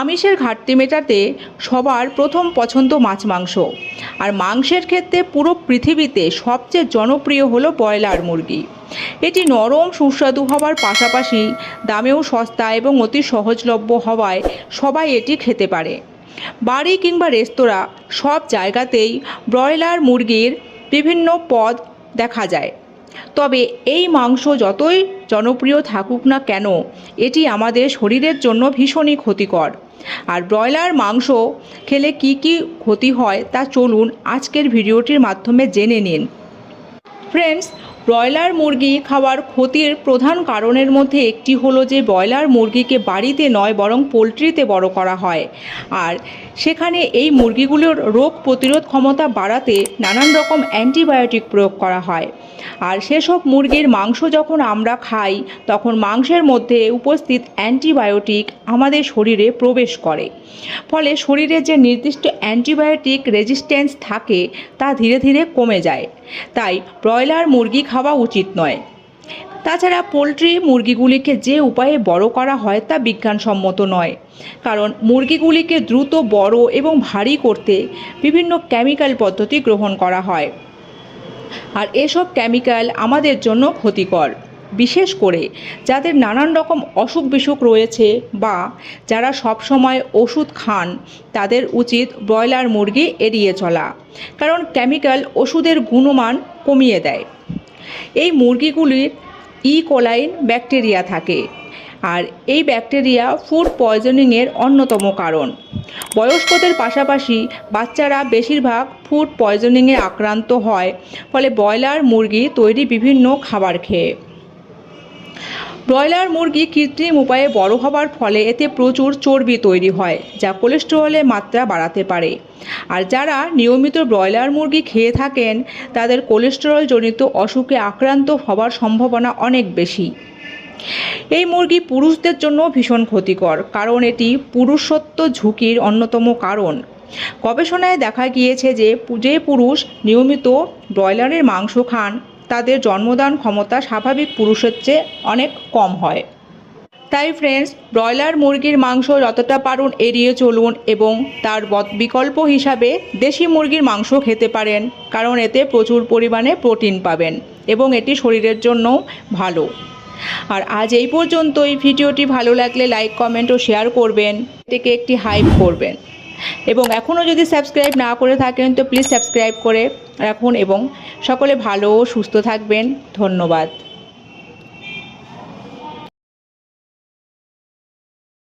আমিষের ঘাটতি মেটাতে সবার প্রথম পছন্দ মাছ মাংস। আর মাংসের ক্ষেত্রে পুরো পৃথিবীতে সবচেয়ে জনপ্রিয় হলো ব্রয়লার মুরগি। এটি নরম, সুস্বাদু হওয়ার পাশাপাশি দামেও সস্তা এবং অতি সহজলভ্য হওয়ায় সবাই এটি খেতে পারে। বাড়ি কিংবা রেস্তোরাঁ সব জায়গাতেই ব্রয়লার মুরগির বিভিন্ন পদ দেখা যায়। তবে এই মাংস যতই জনপ্রিয় থাকুক না কেন, এটি আমাদের শরীরের জন্য ভীষণই ক্ষতিকর। আর ব্রয়লার, মাংস খেলে কি কি ক্ষতি হয় তা চলুন আজকের ভিডিওটির মাধ্যমে জেনে নিন। ফ্রেন্ডস ব্রয়লার মুরগি খাওয়ার ক্ষতির প্রধান কারণের মধ্যে একটি হলো যে ব্রয়লার মুরগিকে বাড়িতে নয়, বরং পোলট্রিতে বড় করা হয়। আর সেখানে এই মুরগিগুলোর রোগ প্রতিরোধ ক্ষমতা বাড়াতে নানান রকম অ্যান্টিবায়োটিক প্রয়োগ করা হয়। আর সেসব মুরগির মাংস যখন আমরা খাই, তখন মাংসের মধ্যে উপস্থিত অ্যান্টিবায়োটিক আমাদের শরীরে প্রবেশ করে। ফলে শরীরে যে নির্দিষ্ট অ্যান্টিবায়োটিক রেজিস্ট্যান্স থাকে, তা ধীরে ধীরে কমে যায়। তাই ব্রয়লার মুরগি খাওয়া উচিত নয়। তাছাড়া পোলট্রি মুরগিগুলিকে যে উপায়ে বড় করা হয়, তা বিজ্ঞানসম্মত নয়। কারণ মুরগিগুলিকে দ্রুত, বড় এবং ভারী করতে বিভিন্ন কেমিক্যাল পদ্ধতি গ্রহণ করা হয়। আর এসব কেমিক্যাল আমাদের জন্য ক্ষতিকর, বিশেষ করে যাদের নানান রকম অসুখ বিসুখ রয়েছে বা যারা সব সময় ওষুধ খান, তাদের উচিত ব্রয়লার মুরগি এড়িয়ে চলা, কারণ কেমিক্যাল ওষুধের গুণমান কমিয়ে দেয়। এই মুরগিগুলির ই কোলাইন ব্যাকটেরিয়া থাকে, আর এই ব্যাকটেরিয়া ফুড পয়জনিংয়ের অন্যতম কারণ। বয়স্কদের পাশাপাশি বাচ্চারা বেশিরভাগ ফুড পয়জনিংয়ে আক্রান্ত হয়, ফলে ব্রয়লার মুরগি তৈরি বিভিন্ন খাবার খেয়ে। ব্রয়লার মুরগি কৃত্রিম উপায়ে বড় হবার ফলে এতে প্রচুর চর্বি তৈরি হয়, যা কোলেস্টেরলের মাত্রা বাড়াতে পারে। আর যারা নিয়মিত ব্রয়লার মুরগি খেয়ে থাকেন, তাদের কোলেস্টেরল জনিত অসুখে আক্রান্ত হবার সম্ভাবনা অনেক বেশি। এই মুরগি পুরুষদের জন্য ভীষণ ক্ষতিকর, কারণ এটি পুরুষত্ব ঝুঁকির অন্যতম কারণ। গবেষণায় দেখা গিয়েছে যে যে পুরুষ নিয়মিত ব্রয়লারের মাংস খান, তাদের জন্মদান ক্ষমতা স্বাভাবিক পুরুষের চেয়ে অনেক কম হয়। তাই ফ্রেন্ডস ব্রয়লার মুরগির মাংস যতটা পারুন এড়িয়ে চলুন এবং তার বিকল্প হিসাবে দেশি মুরগির মাংস খেতে পারেন, কারণ এতে প্রচুর পরিমাণে প্রোটিন পাবেন এবং এটি শরীরের জন্যও ভালো। আর আজ এই পর্যন্ত পর্যন্তই। ভিডিওটি ভালো লাগলে লাইক কমেন্ট ও শেয়ার করবেন। এটিকে একটি হাইপ করবেন। এবং এখনও যদি সাবস্ক্রাইব না করে থাকেন, তো প্লিজ সাবস্ক্রাইব করে রাখুন এবং সকলে ভালো ও সুস্থ থাকবেন। ধন্যবাদ।